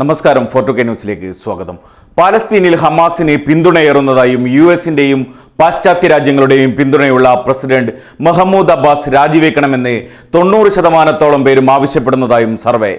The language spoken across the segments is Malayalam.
നമസ്കാരം ഫോർട്ടു കെ ന്യൂസിലേക്ക് സ്വാഗതം. പാലസ്തീനിൽ ഹമാസിന് പിന്തുണയേറുന്നതായും യു എസിന്റെയും പാശ്ചാത്യ രാജ്യങ്ങളുടെയും പിന്തുണയുള്ള പ്രസിഡന്റ് മഹമ്മൂദ് അബ്ബാസ് രാജിവെക്കണമെന്ന് തൊണ്ണൂറ് ശതമാനത്തോളം പേരും ആവശ്യപ്പെടുന്നതായും survey.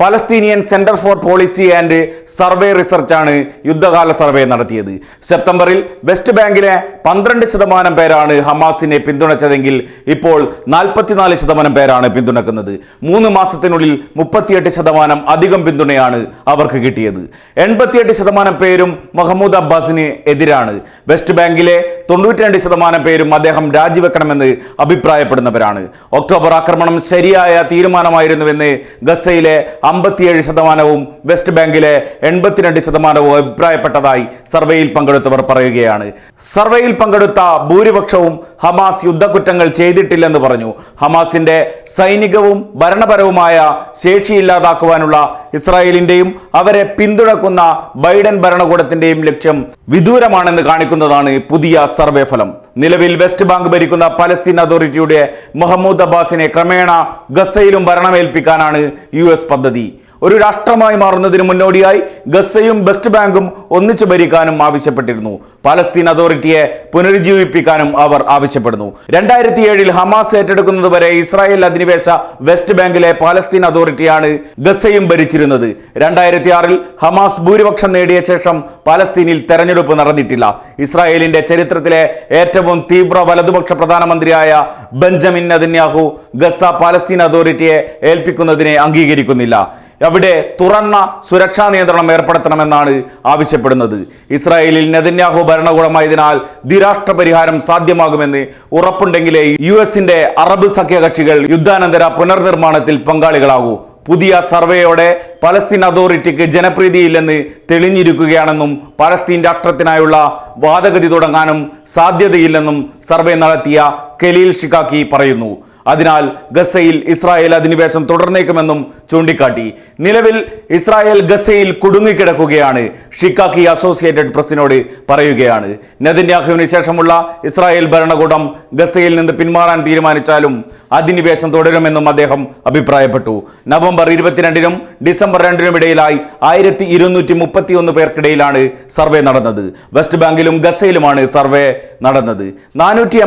Palestinian center for policy and survey റിസർച്ചാണ് യുദ്ധകാല സർവേ നടത്തിയത്. സെപ്റ്റംബറിൽ വെസ്റ്റ് ബാങ്കിലെ പന്ത്രണ്ട് ശതമാനം പേരാണ് ഹമാസിനെ പിന്തുണച്ചതെങ്കിൽ ഇപ്പോൾ നാൽപ്പത്തിനാല് ശതമാനം പേരാണ് പിന്തുണക്കുന്നത്. മൂന്ന് മാസത്തിനുള്ളിൽ മുപ്പത്തിയെട്ട് ശതമാനം അധികം പിന്തുണയാണ് അവർക്ക് കിട്ടിയത്. എൺപത്തിയെട്ട് ശതമാനം പേരും മഹമ്മൂദ് അബ്ബാസിന് എതിരാണ്. വെസ്റ്റ് ബാങ്കിലെ തൊണ്ണൂറ്റി രണ്ട് ശതമാനം പേരും അദ്ദേഹം രാജിവെക്കണമെന്ന് അഭിപ്രായപ്പെടുന്നവരാണ്. ഒക്ടോബർ ആക്രമണം ശരിയായ തീരുമാനമായിരുന്നുവെന്ന് ഗസയിലെ അമ്പത്തിയേഴ് ശതമാനവും വെസ്റ്റ് ബാങ്കിലെ എൺപത്തിരണ്ട് ശതമാനവും അഭിപ്രായപ്പെട്ടതായി സർവേയിൽ പങ്കെടുത്തവർ പറയുകയാണ്. സർവേയിൽ പങ്കെടുത്ത ഭൂരിപക്ഷവും ഹമാസ് യുദ്ധക്കുറ്റങ്ങൾ ചെയ്തിട്ടില്ലെന്ന് പറഞ്ഞു. ഹമാസിന്റെ സൈനികവും ഭരണപരവുമായ ശേഷിയില്ലാതാക്കുവാനുള്ള ഇസ്രായേലിന്റെയും അവരെ പിന്തുണക്കുന്ന ബൈഡൻ ഭരണകൂടത്തിന്റെയും ലക്ഷ്യം വിദൂരമാണെന്ന് കാണിക്കുന്നതാണ് പുതിയ സർവേ ഫലം. നിലവിൽ വെസ്റ്റ് ബാങ്ക് ഭരിക്കുന്ന പലസ്തീൻ അതോറിറ്റിയുടെ മുഹമ്മൂദ് അബ്ബാസിനെ ക്രമേണ ഗസയിലും ഭരണമേൽപ്പിക്കാനാണ് യു പദ്ധതി. ഒരു രാഷ്ട്രമായി മാറുന്നതിന് മുന്നോടിയായി ഗസയും വെസ്റ്റ് ബാങ്കും ഒന്നിച്ചു ഭരിക്കാനും ആവശ്യപ്പെട്ടിരുന്നു. പാലസ്തീൻ അതോറിറ്റിയെ പുനരുജ്ജീവിപ്പിക്കാനും അവർ ആവശ്യപ്പെടുന്നു. രണ്ടായിരത്തി ഏഴിൽ ഹമാസ് ഏറ്റെടുക്കുന്നതുവരെ ഇസ്രായേൽ അധിനിവേശ വെസ്റ്റ് ബാങ്കിലെ പാലസ്തീൻ അതോറിറ്റിയാണ് ഗസയും ഭരിച്ചിരുന്നത്. രണ്ടായിരത്തി ആറിൽ ഹമാസ് ഭൂരിപക്ഷം നേടിയ ശേഷം പാലസ്തീനിൽ തെരഞ്ഞെടുപ്പ് നടന്നിട്ടില്ല. ഇസ്രായേലിന്റെ ചരിത്രത്തിലെ ഏറ്റവും തീവ്ര വലതുപക്ഷ പ്രധാനമന്ത്രിയായ ബെഞ്ചമിൻ നദന്യാഹു ഗസ പാലസ്തീൻ അതോറിറ്റിയെ ഏൽപ്പിക്കുന്നതിനെ അംഗീകരിക്കുന്നില്ല. അവിടെ തുറന്ന സുരക്ഷാ നിയന്ത്രണം ഏർപ്പെടുത്തണമെന്നാണ് ആവശ്യപ്പെടുന്നത്. ഇസ്രായേലിൽ നെതന്യാഹു ഭരണകൂടമായതിനാൽ ദ്വിരാഷ്ട്ര പരിഹാരം സാധ്യമാകുമെന്ന് ഉറപ്പുണ്ടെങ്കിലേ യു എസിന്റെ അറബ് സഖ്യകക്ഷികൾ യുദ്ധാനന്തര പുനർനിർമ്മാണത്തിൽ പങ്കാളികളാകൂ. പുതിയ സർവേയോടെ പലസ്തീൻ അതോറിറ്റിക്ക് ജനപ്രീതിയില്ലെന്ന് തെളിഞ്ഞിരിക്കുകയാണെന്നും പലസ്തീൻ രാഷ്ട്രത്തിനായുള്ള വാദഗതി തുടങ്ങാനും സാധ്യതയില്ലെന്നും സർവേ നടത്തിയ കലീൽ ഷിക്കാക്കി പറയുന്നു. അതിനാൽ ഗസയിൽ ഇസ്രായേൽ അധിനിവേശം തുടർന്നേക്കുമെന്നും ചൂണ്ടിക്കാട്ടി. നിലവിൽ ഇസ്രായേൽ ഗസയിൽ കുടുങ്ങിക്കിടക്കുകയാണ് ഷിക്കാക്കി അസോസിയേറ്റഡ് പ്രസിനോട് പറയുകയാണ്. നെതന്യാഹുവിന് ശേഷമുള്ള ഇസ്രായേൽ ഭരണകൂടം ഗസയിൽ നിന്ന് പിന്മാറാൻ തീരുമാനിച്ചാലും അധിനിവേശം തുടരുമെന്നും അദ്ദേഹം അഭിപ്രായപ്പെട്ടു. നവംബർ ഇരുപത്തിരണ്ടിനും ഡിസംബർ രണ്ടിനും ഇടയിലായി ആയിരത്തി ഇരുന്നൂറ്റി മുപ്പത്തി ഒന്ന് പേർക്കിടയിലാണ് സർവേ നടന്നത്. വെസ്റ്റ് ബാങ്കിലും ഗസയിലുമാണ് സർവേ നടന്നത്. നാനൂറ്റി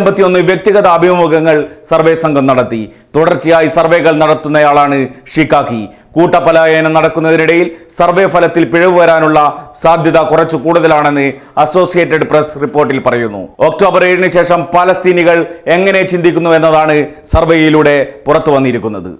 വ്യക്തിഗത അഭിമുഖങ്ങൾ സർവേ സംഘം നടത്തി. തുടർച്ചയായി സർവേകൾ നടത്തുന്നയാളാണ് ഷിക്കാക്കി കൂട്ടപലായനം നടക്കുന്നതിനിടയിൽ സർവേ ഫലത്തിൽ പിഴവ് വരാനുള്ള സാധ്യത കുറച്ചു കൂടുതലാണെന്ന് അസോസിയേറ്റഡ് പ്രസ് റിപ്പോർട്ടിൽ പറയുന്നു. ഒക്ടോബർ ഏഴിന് ശേഷം പാലസ്തീനികൾ എങ്ങനെ ചിന്തിക്കുന്നു എന്നതാണ് സർവേയിലൂടെ പുറത്തു വന്നിരിക്കുന്നത്.